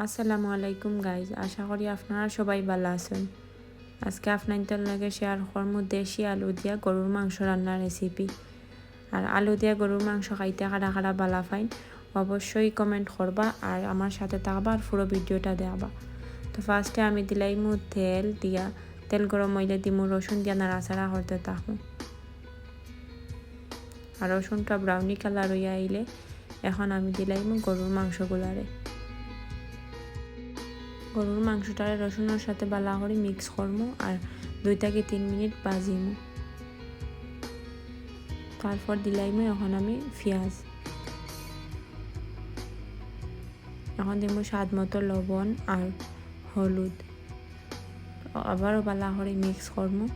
আসসালামু আলাইকুম গাইজ আশা করি আপনারা সবাই ভালো আছেন। আজকে আপনাদের লাগে শেয়ার করব দেশি আলু দিয়া গরুর মাংস রান্নার রেসিপি আর আলু দিয়া গরুর মাংস খাইতে কারা কারা বালা ফাইন অবশ্যই কমেন্ট করবা আর আমার সাথে থাকবা আর পুরো ভিডিওটা দেখাবা। তো ফার্স্টে আমি দিলাইমু তেল দিয়া, তেল গরম হইলে দিমু রসুন দিয়া নাড়াচাড়া করতে থাকুন আর রসুনটা ব্রাউনি কালার হইয়া আইলে এখন আমি দিলাইমু গরুর মাংসগুলারে। গরুর মাংসটা রসুনের সাথে বালা করে মিক্স করব আর দুই থেকে তিন মিনিট বাজিমু। তারপর দিলাইম এখন আমি পেঁয়াজ এখন দিব স্বাদ মতো লবণ আর হলুদ। আবারও বালা করে মিক্স করব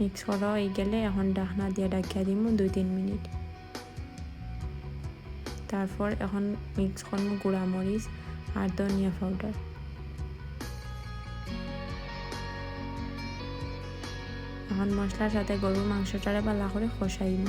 মিক্স করা হয়ে গেলে এখন ডাকনা দিয়ে ডাকিয়া দিব দুই তিন মিনিট। তারপর এখন মিক্স করব গুঁড়া মরিচ আর ধনিয়া পাউডার এখন মশলার সাথে গরুর মাংসটারে বালা করে কষাইব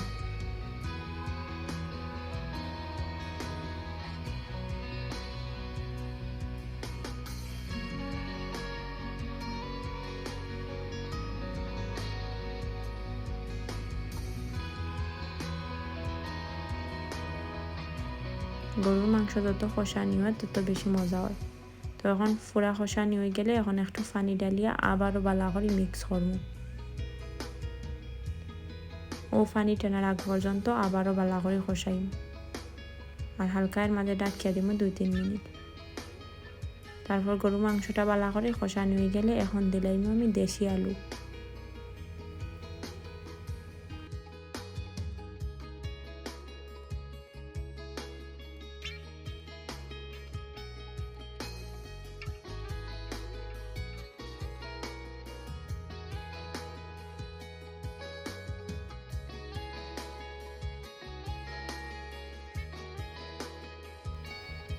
গরুর মাংস যত কষানি হয় তত বেশি মজা হয়। তো এখন পুরা কষানি হয়ে গেলে এখন একটু পানি ডালিয়া আবারও বালা করে মিক্স করব। ও পানি টানার আগ পর্যন্ত আবারও বালা করে কষাই আর হালকা এর মাঝে ডাকিয়া দিব দুই তিন মিনিট। তারপর গরু মাংসটা বালা করে কষানি হয়ে গেলে এখন দিলাইম আমি দেশি আলু।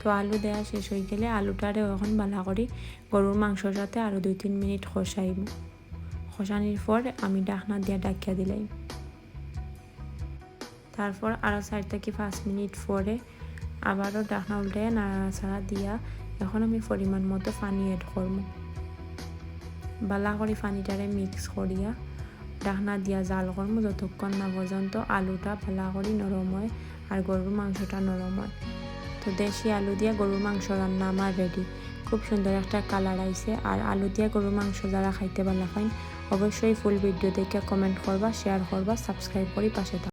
তো আলু দেওয়া শেষ হয়ে গেলে আলুটারে এখন বালা করি গরুর মাংসর সাথে আরও দুই তিন মিনিট খসাইব খসানির পর আমি ডাকনা দিয়া ডাকিয়া দিলাই তারপর আরও চার থেকে পাঁচ মিনিট পরে আবারও ডাকনা উল্টে নাড়াচাড়া দিয়া এখন আমি পরিমাণ মতো পানি এড করব বালা করে পানিটারে মিক্স করিয়া ডাকনা দিয়া জাল করব যতক্ষণ না পর্যন্ত আলুটা ভালা করে নরম হয় আর গরুর মাংসটা নরম হয় তো দেশি আলু দিয়ে গরুর মাংস রান্না আমার রেডি খুব সুন্দর একটা কালার আইছে। আর আলু দিয়ে গরুর মাংস যারা খাইতে ভালো হয় অবশ্যই ফুল ভিডিও দেখে কমেন্ট করবা শেয়ার করবা সাবস্ক্রাইব করি, পাশে